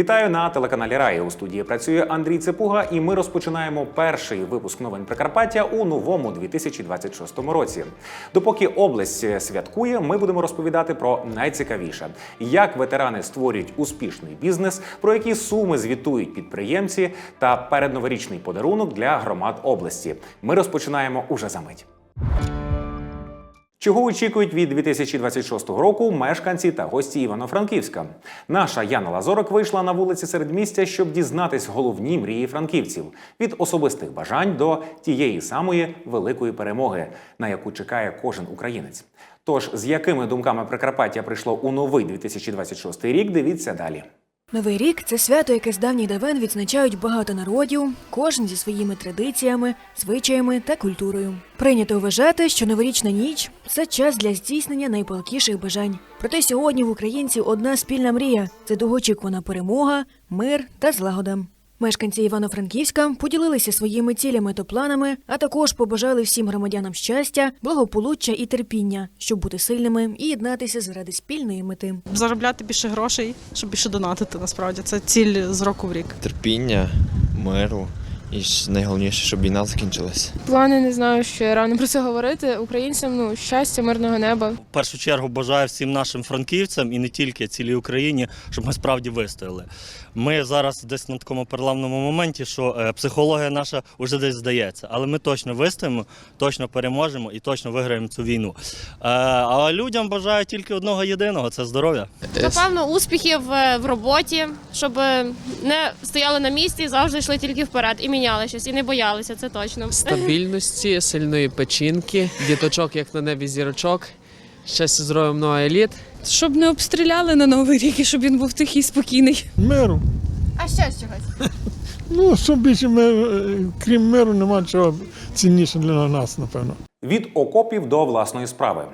Вітаю на телеканалі Раї. У студії працює Андрій Цепуга, і ми розпочинаємо перший випуск новин Прикарпаття у новому 2026 році. Допоки область святкує, ми будемо розповідати про найцікавіше, як ветерани створюють успішний бізнес, про які суми звітують підприємці та передноворічний подарунок для громад області. Ми розпочинаємо уже за мить. Чого очікують від 2026 року мешканці та гості Івано-Франківська? Наша Яна Лазорок вийшла на вулиці середмістя, щоб дізнатись головні мрії франківців від особистих бажань до тієї самої великої перемоги, на яку чекає кожен українець. Тож з якими думками Прикарпаття прийшло у новий 2026 рік, дивіться далі. Новий рік це свято, яке з давніх давен відзначають багато народів, кожен зі своїми традиціями, звичаями та культурою. Прийнято вважати, що новорічна ніч це час для здійснення найпалкіших бажань. Проте сьогодні в українців одна спільна мрія це довгоочікувана перемога, мир та злагода. Мешканці Івано-Франківська поділилися своїми цілями та планами, а також побажали всім громадянам щастя, благополуччя і терпіння, щоб бути сильними і єднатися заради спільної мети. заробляти більше грошей, щоб більше донатити. Насправді це ціль з року в рік. терпіння, миру і найголовніше, щоб війна закінчилась. Плани не знаю, що рано про це говорити. Українцям ну щастя, мирного неба. В першу чергу бажаю всім нашим франківцям і не тільки цілій Україні, щоб ми справді вистояли. Ми зараз десь на такому переламному моменті, що е, психологія наша вже десь здається, але ми точно вистоїмо, точно переможемо і точно виграємо цю війну. Е, А людям бажаю тільки одного єдиного це здоров'я. Напевно, успіхів е, в роботі, щоб не стояли на місці, завжди йшли тільки вперед і міняли щось, і не боялися, це точно. стабільності, сильної печінки, діточок, як на небі зірочок, щастя, здоров'я, много еліт. Щоб не обстріляли на новий рік і щоб він був тихий спокійний. Миру. А ще чогось? Ну, що більше мир, крім миру, нема чого цінніше для нас, напевно. Від окопів до власної справи.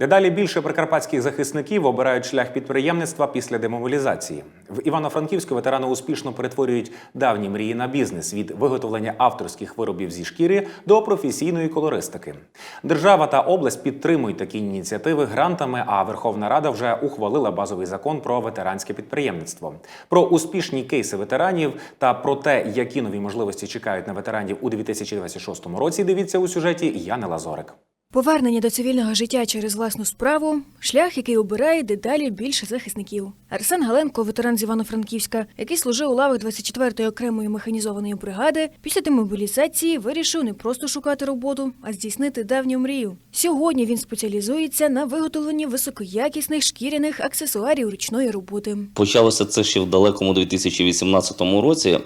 Дедалі більше прикарпатських захисників обирають шлях підприємництва після демобілізації. В Івано-Франківську ветерани успішно перетворюють давні мрії на бізнес від виготовлення авторських виробів зі шкіри до професійної колористики. Держава та область підтримують такі ініціативи грантами. А Верховна Рада вже ухвалила базовий закон про ветеранське підприємництво. Про успішні кейси ветеранів та про те, які нові можливості чекають на ветеранів у 2026 році. Дивіться у сюжеті Яни Лазорик. Повернення до цивільного життя через власну справу шлях, який обирає дедалі більше захисників. Арсен Галенко, ветеран з Івано-Франківська, який служив у лавах 24-ї окремої механізованої бригади, після демобілізації вирішив не просто шукати роботу, а здійснити давню мрію. Сьогодні він спеціалізується на виготовленні високоякісних шкіряних аксесуарів ручної роботи. Почалося це ще в далекому 2018 році.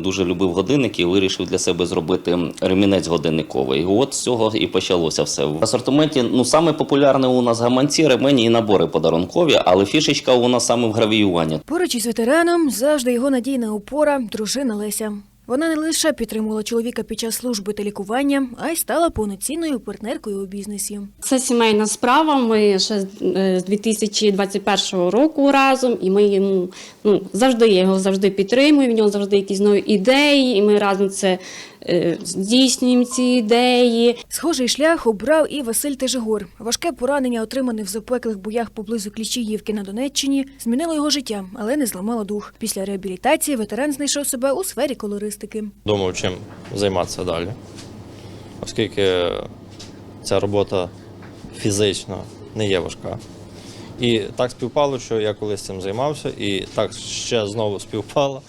Дуже любив годинники і вирішив для себе зробити ремінець годинниковий. От з цього і почалося все. В асортименті ну саме популярне у нас гаманці, ремені і набори подарункові, але фішечка у нас саме в гравіюванні. Поруч із ветераном завжди його надійна опора, дружина Леся. Вона не лише підтримувала чоловіка під час служби та лікування, а й стала повноцінною партнеркою у бізнесі. Це сімейна справа. Ми ще е, з 2021 року разом, і ми йому ну завжди я його завжди підтримую. В нього завжди якісь нові ідеї, і ми разом це здійснюємо ці ідеї. Схожий шлях обрав і Василь Тежегор. Важке поранення, отримане в запеклих боях поблизу Кліщіївки на Донеччині, змінило його життя, але не зламало дух. Після реабілітації ветеран знайшов себе у сфері колористики. Думав, чим займатися далі, оскільки ця робота фізично не є важка. І так співпало, що я колись цим займався, і так ще знову співпало,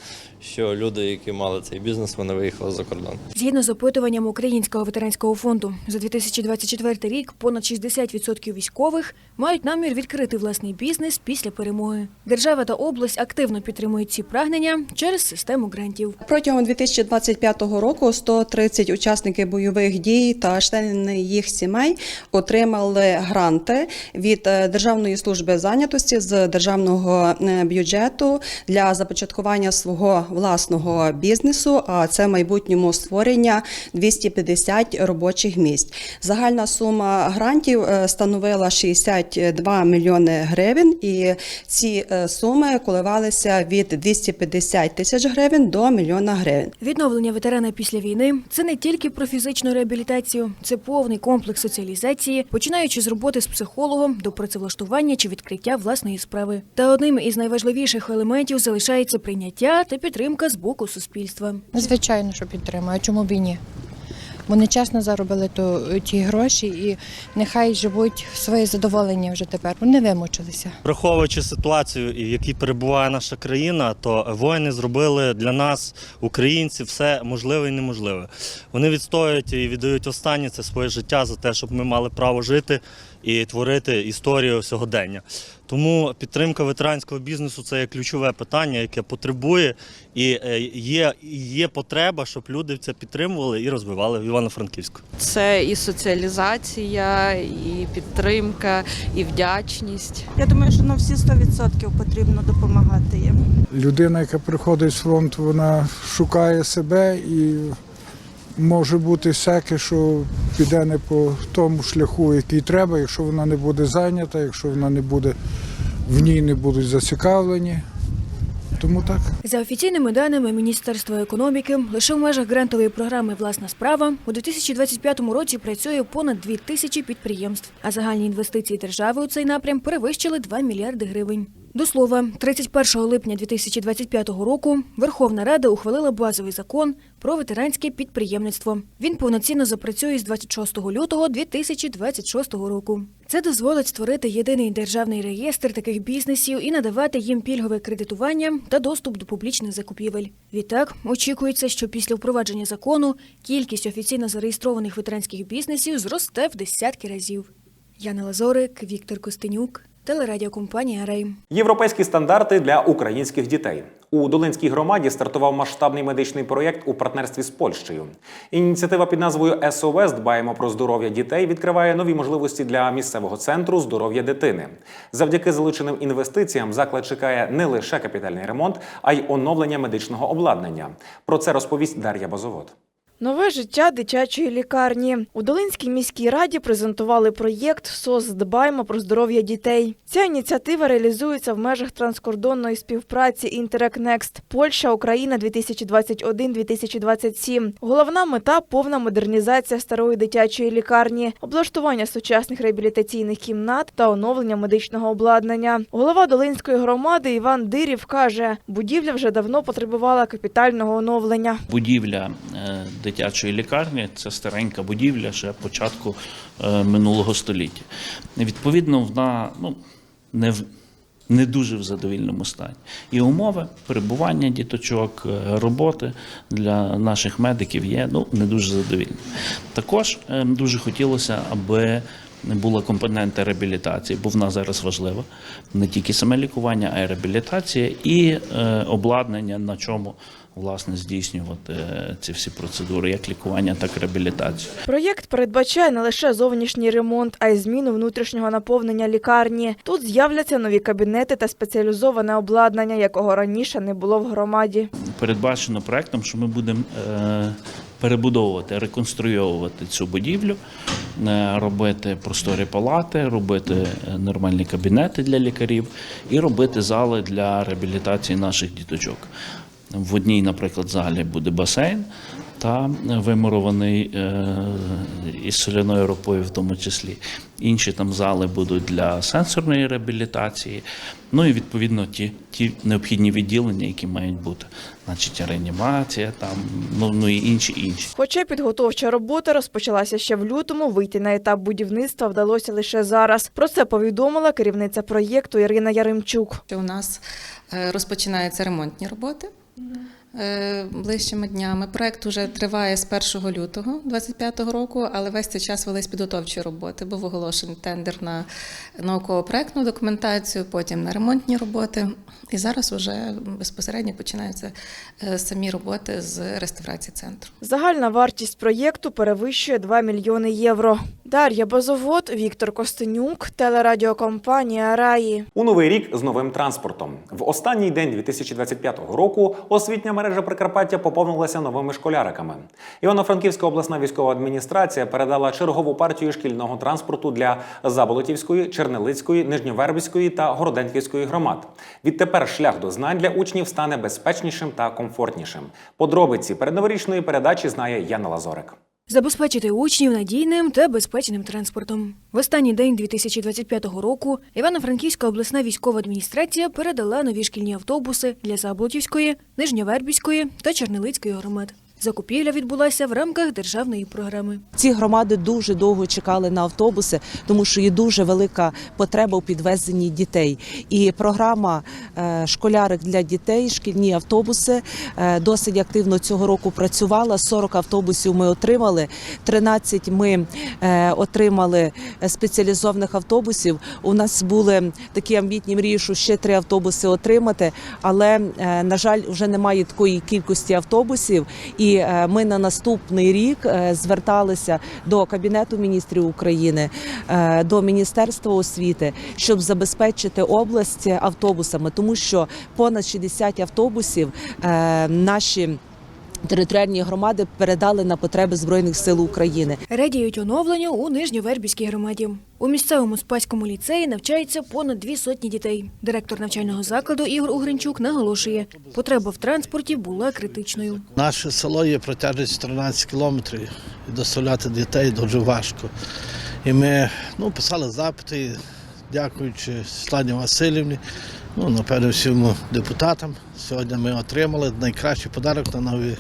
що люди, які мали цей бізнес, вони виїхали за кордон. Згідно з опитуванням Українського ветеранського фонду, за 2024 рік понад 60% військових мають намір відкрити власний бізнес після перемоги. Держава та область активно підтримують ці прагнення через систему грантів. Протягом 2025 року 130 учасників бойових дій та члени їх сімей отримали гранти від е, Державної служби зайнятості з державного е, бюджету для започаткування свого власного бізнесу, а це в майбутньому створення 250 робочих місць. Загальна сума грантів е, становила 62 мільйони гривень, і ці е, суми коливалися від 250 тисяч гривень до мільйона гривень. Відновлення ветерана після війни це не тільки про фізичну реабілітацію, це повний комплекс соціалізації, починаючи з роботи з психологом до працевлаштування чи відкриття власної справи. Та одним із найважливіших елементів залишається прийняття та підтримка з боку суспільства. Звичайно, що підтримую. Чому б і ні? Вони чесно заробили то, ті гроші і нехай живуть в своє задоволення вже тепер. Вони вимучилися. Враховуючи ситуацію, в якій перебуває наша країна, то воїни зробили для нас, українців, все можливе і неможливе. Вони відстоюють і віддають останнє це своє життя за те, щоб ми мали право жити і творити історію сьогодення. Тому підтримка ветеранського бізнесу це є ключове питання, яке потребує і е, є, є потреба, щоб люди це підтримували і розвивали в Івано-Франківську. Це і соціалізація, і підтримка, і вдячність. Я думаю, що на всі 100% потрібно допомагати їм. Людина, яка приходить з фронту, вона шукає себе і може бути всяке, що піде не по тому шляху, який треба, якщо вона не буде зайнята, якщо вона не буде в ній не будуть зацікавлені. Тому так. За офіційними даними Міністерства економіки, лише в межах грантової програми Власна справа у 2025 році працює понад 2 тисячі підприємств, а загальні інвестиції держави у цей напрям перевищили 2 мільярди гривень. До слова, 31 липня 2025 року Верховна Рада ухвалила базовий закон про ветеранське підприємництво. Він повноцінно запрацює з 26 лютого 2026 року. Це дозволить створити єдиний державний реєстр таких бізнесів і надавати їм пільгове кредитування та доступ до публічних закупівель. Відтак очікується, що після впровадження закону кількість офіційно зареєстрованих ветеранських бізнесів зросте в десятки разів. Яна Лазорик, Віктор Костенюк, телерадіокомпанія Рейм. Європейські стандарти для українських дітей у Долинській громаді стартував масштабний медичний проєкт у партнерстві з Польщею. Ініціатива під назвою СОС Дбаємо про здоров'я дітей відкриває нові можливості для місцевого центру здоров'я дитини. Завдяки залученим інвестиціям заклад чекає не лише капітальний ремонт, а й оновлення медичного обладнання. Про це розповість Дар'я Базовод. Нове життя дитячої лікарні у Долинській міській раді презентували проєкт СОС Дбаймо про здоров'я дітей. Ця ініціатива реалізується в межах транскордонної співпраці Next Польща, Україна 2021-2027. Головна мета повна модернізація старої дитячої лікарні, облаштування сучасних реабілітаційних кімнат та оновлення медичного обладнання. Голова Долинської громади Іван Дирів каже, будівля вже давно потребувала капітального оновлення. Будівля е, дитячої лікарні це старенька будівля ще початку е, минулого століття. Відповідно, вона ну, не не дуже в задовільному стані. І умови перебування діточок, е, роботи для наших медиків є ну, не дуже задовільні. Також е, дуже хотілося, аби була компонента реабілітації, бо вона зараз важлива. Не тільки саме лікування, а й реабілітація і е, обладнання, на чому власне здійснювати е, ці всі процедури, як лікування, так і реабілітацію. Проєкт передбачає не лише зовнішній ремонт, а й зміну внутрішнього наповнення лікарні. Тут з'являться нові кабінети та спеціалізоване обладнання, якого раніше не було в громаді. Передбачено проектом, що ми будемо е, перебудовувати, реконструйовувати цю будівлю, е, робити просторі палати, робити е, нормальні кабінети для лікарів і робити зали для реабілітації наших діточок. В одній, наприклад, залі буде басейн та вимурований е, із соляною ропою, в тому числі. Інші там зали будуть для сенсорної реабілітації. Ну і відповідно ті, ті необхідні відділення, які мають бути, значить реанімація, там ну, ну і інші інші. Хоча підготовча робота розпочалася ще в лютому, вийти на етап будівництва вдалося лише зараз. Про це повідомила керівниця проєкту Ірина Яремчук. У нас е, розпочинаються ремонтні роботи. Е, Ближчими днями проект уже триває з 1 лютого 2025 року, але весь цей час велись підготовчі роботи. Був оголошений тендер на науково-проектну документацію, потім на ремонтні роботи. І зараз вже безпосередньо починаються е, самі роботи з реставрації центру. Загальна вартість проєкту перевищує 2 мільйони євро. Дар'я Базовод, Віктор Костенюк, телерадіокомпанія Раї. У новий рік з новим транспортом. В останній день 2025 року освітня мережа Прикарпаття поповнилася новими школяриками. Івано-Франківська обласна військова адміністрація передала чергову партію шкільного транспорту для Заболотівської, Чернелицької, Нижньовербівської та Городенківської громад. Відтепер шлях до знань для учнів стане безпечнішим та комфортнішим. Подробиці передноворічної передачі знає Яна Лазорик. Забезпечити учнів надійним та безпечним транспортом. В останній день 2025 року Івано-Франківська обласна військова адміністрація передала нові шкільні автобуси для Заблотівської, Нижньовербівської та Чернелицької громад. Закупівля відбулася в рамках державної програми. Ці громади дуже довго чекали на автобуси, тому що є дуже велика потреба у підвезенні дітей. І програма е, школярик для дітей, шкільні автобуси е, досить активно цього року працювала. 40 автобусів ми отримали, 13 ми е, отримали спеціалізованих автобусів. У нас були такі амбітні мрії, що ще три автобуси отримати, але на жаль, вже немає такої кількості автобусів. І е, ми на наступний рік е, зверталися до Кабінету міністрів України, е, до Міністерства освіти, щоб забезпечити область автобусами, тому що понад 60 автобусів наші. Територіальні громади передали на потреби збройних сил України. Радіють оновленню у Нижньовербівській громаді. У місцевому спаському ліцеї навчається понад дві сотні дітей. Директор навчального закладу Ігор Угринчук наголошує, потреба в транспорті була критичною. Наше село є протяжність 13 кілометрів і доставляти дітей дуже важко. І ми ну, писали запити, дякуючи Світлані Васильівні, ну, напевно, всім депутатам. Сьогодні ми отримали найкращий подарок на новий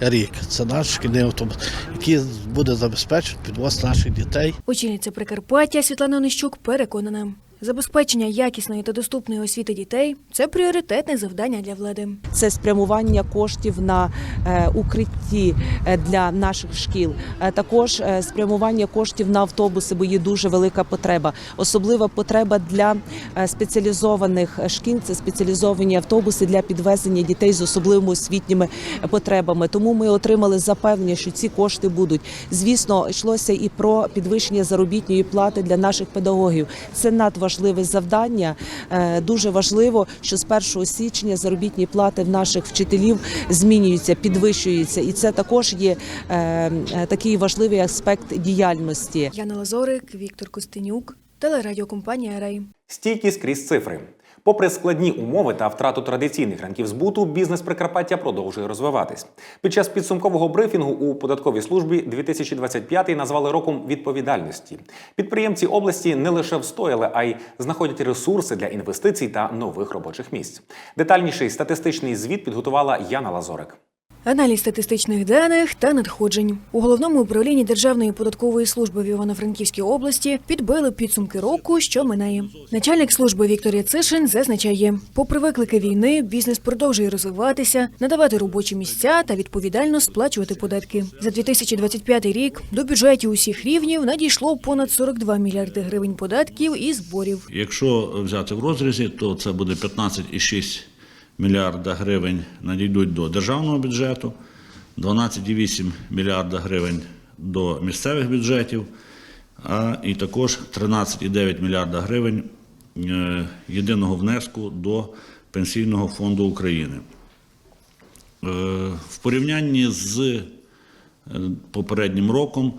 рік. Це наш шкільний автобус, який буде забезпечити підвоз наших дітей. Очільниця Прикарпаття Світлана Онищук переконана, забезпечення якісної та доступної освіти дітей це пріоритетне завдання для влади. Це спрямування коштів на е, укритті е, для наших шкіл. Е, Також спрямування коштів на автобуси, бо є дуже велика потреба. Особлива потреба для спеціалізованих шкіл це спеціалізовані автобуси для підвезення дітей з особливими освітніми потребами. Тому ми отримали запевнення, що ці кошти будуть. Звісно, йшлося і про підвищення заробітної плати для наших педагогів. Це надважливе завдання. Е, Дуже важливо, що з 1 січня заробітні плати в наших вчителів змінюються, підвищуються, і це також є е, е, такий важливий аспект діяльності. Яна Лазорик, Віктор Костенюк, телерадіокомпанія Рей. Стійкість крізь цифри. Попри складні умови та втрату традиційних ранків збуту, бізнес Прикарпаття продовжує розвиватись. Під час підсумкового брифінгу у податковій службі 2025 назвали роком відповідальності. Підприємці області не лише встояли, а й знаходять ресурси для інвестицій та нових робочих місць. Детальніший статистичний звіт підготувала Яна Лазорик. Аналіз статистичних даних та надходжень у головному управлінні Державної податкової служби в Івано-Франківській області підбили підсумки року, що минає. Начальник служби Віктор Яцишин зазначає, попри виклики війни, бізнес продовжує розвиватися, надавати робочі місця та відповідально сплачувати податки. За 2025 рік до бюджетів усіх рівнів надійшло понад 42 мільярди гривень податків і зборів. Якщо взяти в розрізі, то це буде 15,6 мільярда гривень надійдуть до державного бюджету, 12,8 мільярда гривень до місцевих бюджетів, а і також 13,9 мільярда гривень е, єдиного внеску до Пенсійного фонду України. Е, В порівнянні з е, попереднім роком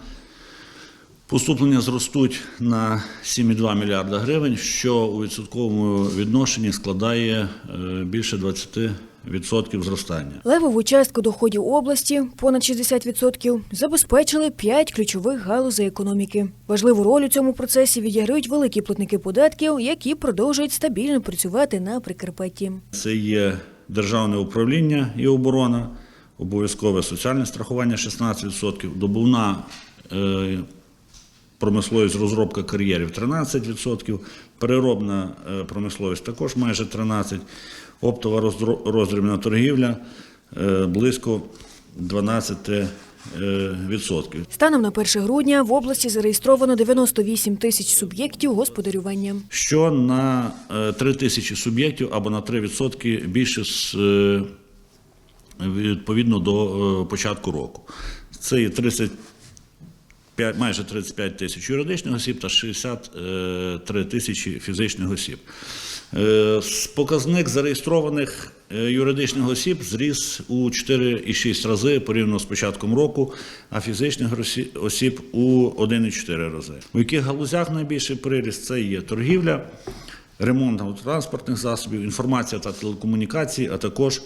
Поступлення зростуть на 7,2 мільярда гривень, що у відсотковому відношенні складає е, більше 20% зростання. Левову частку доходів області понад 60% забезпечили п'ять ключових галузей економіки. Важливу роль у цьому процесі відіграють великі платники податків, які продовжують стабільно працювати на Прикарпатті. Це є державне управління і оборона, обов'язкове соціальне страхування 16%, добувна е, промисловість розробка кар'єрів 13%, переробна е, промисловість також майже 13%, оптова роздрібна торгівля е, близько 12%. е, відсотків. Станом на 1 грудня в області зареєстровано 98 тисяч суб'єктів господарювання. що на е, 3 тисячі суб'єктів або на 3% більше з, відповідно до початку року. Це є п'ять- майже 35 тисяч юридичних осіб та 63 тисячі фізичних осіб. Е, Показник зареєстрованих е, юридичних осіб зріс у 4,6 рази порівняно з початком року, а фізичних осіб у 1,4 рази. У яких галузях найбільший приріст це є торгівля, ремонт автотранспортних засобів, інформація та телекомунікації, а також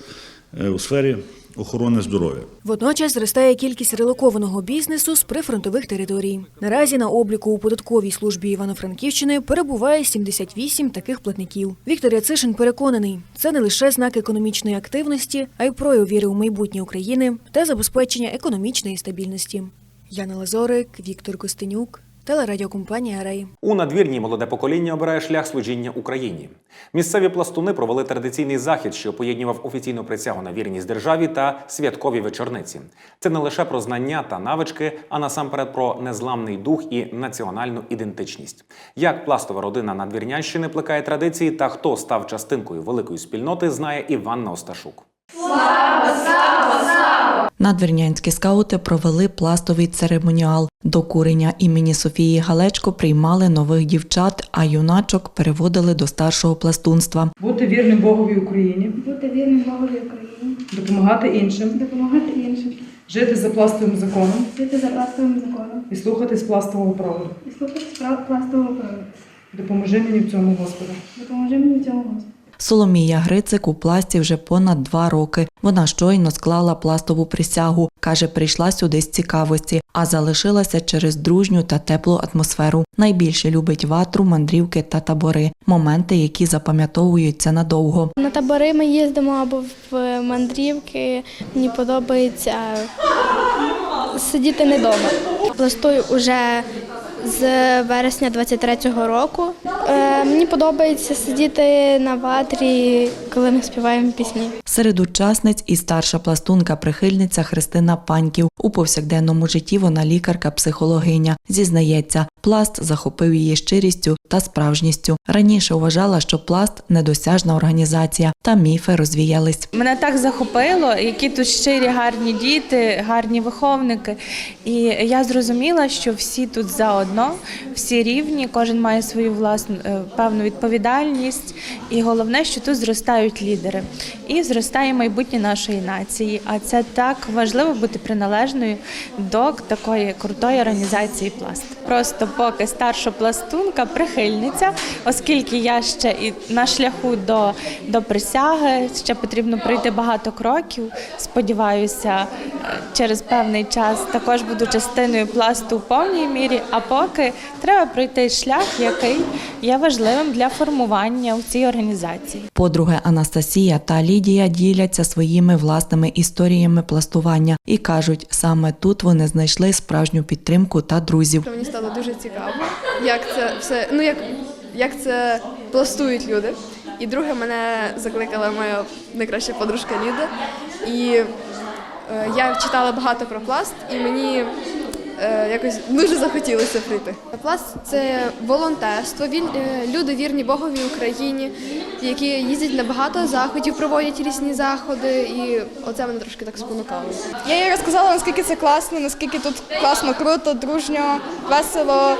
е, у сфері охорони здоров'я. Водночас зростає кількість релокованого бізнесу з прифронтових територій. Наразі на обліку у податковій службі Івано-Франківщини перебуває 78 таких платників. Віктор Яцишин переконаний, це не лише знак економічної активності, а й прояв віри у майбутнє України та забезпечення економічної стабільності. Яна Лазорик, Віктор Костенюк, телерадіокомпанія Рей. У надвірні молоде покоління обирає шлях служіння Україні. Місцеві пластуни провели традиційний захід, що поєднував офіційну присягу на вірність державі та святкові вечорниці. Це не лише про знання та навички, а насамперед про незламний дух і національну ідентичність. Як пластова родина Надвірнянщини плекає традиції та хто став частинкою великої спільноти, знає Іванна Осташук. Надвірнянські скаути провели пластовий церемоніал. До курення імені Софії Галечко приймали нових дівчат, а юначок переводили до старшого пластунства. Бути вірним Богові Україні, Бути вірним Богові Україні, допомагати іншим, допомагати іншим, жити за пластовим законом жити за пластовим законом і слухатись пластового правила. і слухати справ пластового правила. Допоможи мені в цьому, Господи. Допоможи мені в цьому Господи. Соломія Грицик у пласті вже понад два роки. Вона щойно склала пластову присягу. Каже, прийшла сюди з цікавості, а залишилася через дружню та теплу атмосферу. Найбільше любить ватру, мандрівки та табори, моменти, які запам'ятовуються надовго. На табори ми їздимо або в мандрівки. Мені подобається сидіти не вдома. Пластую уже з вересня 23-го року. Е, мені подобається сидіти на ватрі, коли ми співаємо пісні. Серед учасниць і старша пластунка-прихильниця Христина Паньків. У повсякденному житті вона лікарка-психологиня. Зізнається, пласт захопив її щирістю та справжністю. Раніше вважала, що пласт недосяжна організація, та міфи розвіялись. Мене так захопило, які тут щирі гарні діти, гарні виховники. І я зрозуміла, що всі тут заодно, всі рівні, кожен має свою власну е, певну відповідальність. І головне, що тут зростають лідери. І зростає майбутнє нашої нації. А це так важливо бути приналежною до такої крутої організації пласт. Просто поки старша пластунка, прихильниця, оскільки я ще і на шляху до, до присяги, ще потрібно пройти багато кроків. Сподіваюся, е, через певний час також буду частиною пласту в повній мірі. А поки треба пройти шлях, який є важливим для формування у цій організації. Подруги Анастасія та Лідія діляться своїми власними історіями пластування і кажуть, саме тут вони знайшли справжню підтримку та друзів. Стало дуже цікаво, як це все, ну як, як це пластують люди. І друге, мене закликала моя найкраща подружка Ліда. І е, я читала багато про пласт, і мені якось дуже захотілося прийти. Пласт це волонтерство. Він, е, люди вірні Богові Україні, які їздять на багато заходів, проводять різні заходи, і оце мене трошки так спонукало. Я їй розказала, наскільки це класно, наскільки тут класно, круто, дружньо, весело.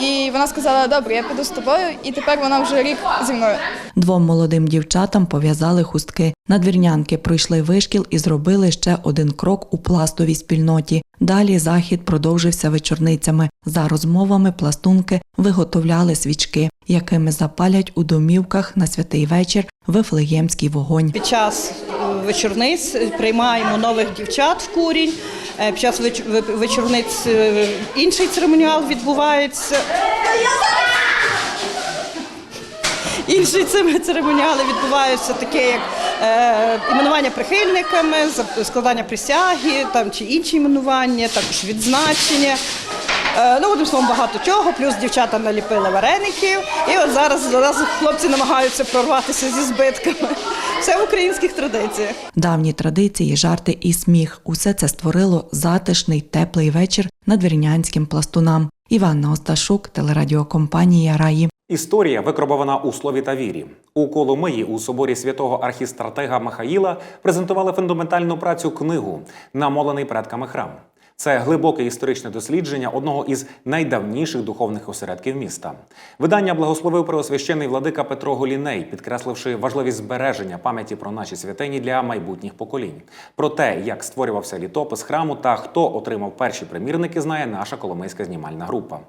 І вона сказала, добре, я піду з тобою, і тепер вона вже рік зі мною. Двом молодим дівчатам пов'язали хустки. Надвірнянки пройшли вишкіл і зробили ще один крок у пластовій спільноті. Далі захід продовжився вечорницями. За розмовами пластунки виготовляли свічки, якими запалять у домівках на святий вечір вифлеємський вогонь. Під час вечорниць приймаємо нових дівчат в курінь. Е, Під час веч- вечорниць е, інший церемоніал відбувається. Інші церемоніали відбуваються таке, як е, іменування прихильниками, складання присяги там, чи інші іменування, також відзначення. Е, ну, одним словом, багато чого. Плюс дівчата наліпили вареників. І от зараз, зараз хлопці намагаються прорватися зі збитками. Все в українських традиціях. Давні традиції, жарти і сміх усе це створило затишний теплий вечір надвірнянським пластунам. Іванна Осташук, телерадіокомпанія Раї. Історія викробована у слові та вірі. У Коломиї у соборі святого архістратега Михаїла презентували фундаментальну працю книгу Намолений предками храм. Це глибоке історичне дослідження одного із найдавніших духовних осередків міста. Видання благословив преосвящений владика Петро Голіней, підкресливши важливість збереження пам'яті про наші святині для майбутніх поколінь. Про те, як створювався літопис храму та хто отримав перші примірники, знає наша коломийська знімальна група.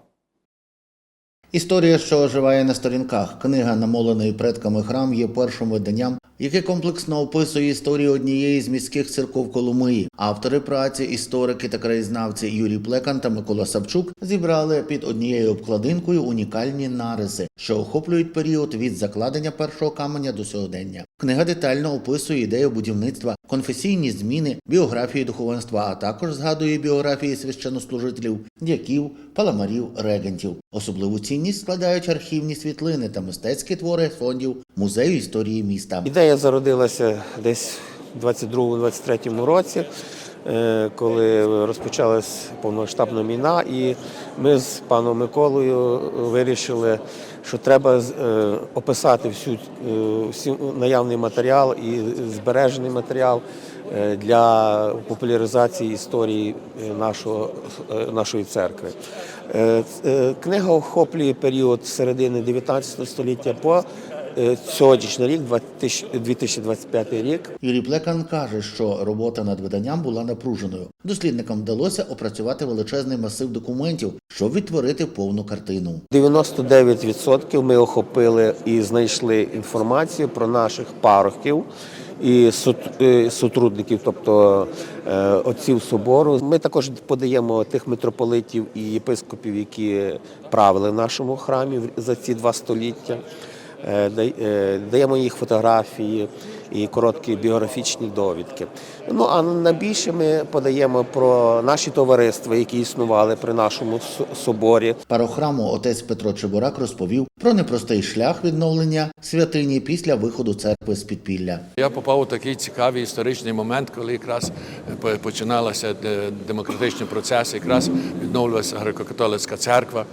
Історія, що оживає на сторінках. Книга, намоленої предками храм, є першим виданням, яке комплексно описує історію однієї з міських церков Коломиї. Автори праці, історики та краєзнавці Юрій Плекан та Микола Савчук зібрали під однією обкладинкою унікальні нариси, що охоплюють період від закладення першого каменя до сьогодення. Книга детально описує ідею будівництва, конфесійні зміни, біографії духовенства, а також згадує біографії священнослужителів, дяків, паламарів, регентів. Особливу цінність складають архівні світлини та мистецькі твори фондів музею історії міста. Ідея зародилася десь в 22-23 році, е, коли розпочалась повномасштабна війна, і ми з паном Миколою вирішили, що треба е, описати всю, е, наявний матеріал і збережений матеріал для популяризації історії е, нашого, е, нашої церкви. Е, е, Книга охоплює період з середини 19 століття по е, сьогоднішній рік, 2000 2025 рік. Юрій Плекан каже, що робота над виданням була напруженою. Дослідникам вдалося опрацювати величезний масив документів, щоб відтворити повну картину. 99% ми охопили і знайшли інформацію про наших парохів і сот- сотрудників, тобто е, отців собору. Ми також подаємо тих митрополитів і єпископів, які правили в нашому храмі за ці два століття. Е, е, Даємо їх фотографії і короткі біографічні довідки. Ну а найбільше ми подаємо про наші товариства, які існували при нашому соборі. Парохраму отець Петро Чебурак розповів про непростий шлях відновлення святині після виходу церкви з підпілля. Я попав у такий цікавий історичний момент, коли якраз по- починалися де- демократичні процеси, якраз відновлювалася греко-католицька церква.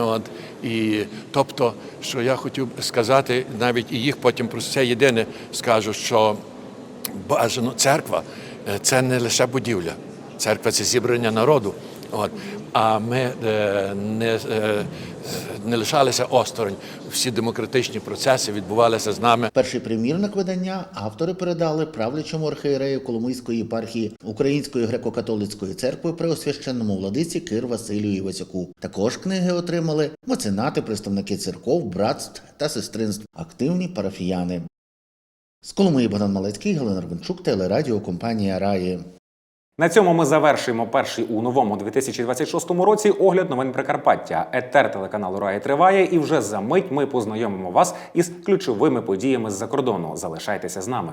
От. І тобто, що я хотів сказати, навіть і їх потім про це єдине скажу, що бажано церква е, це не лише будівля, церква це зібрання народу. От. А ми е, не, е, не лишалися осторонь. Всі демократичні процеси відбувалися з нами. Перший примірник видання автори передали правлячому архієрею Коломийської єпархії Української греко-католицької церкви при освященному владиці Кир Василію Івасюку. Також книги отримали меценати, представники церков, братств та сестринств, активні парафіяни. З Коломиї Богдан Малецький, Галина Рвенчук, телерадіокомпанія Раї. На цьому ми завершуємо перший у новому 2026 році огляд новин Прикарпаття. Етер телеканалу Раї триває, і вже за мить ми познайомимо вас із ключовими подіями з-за кордону. Залишайтеся з нами.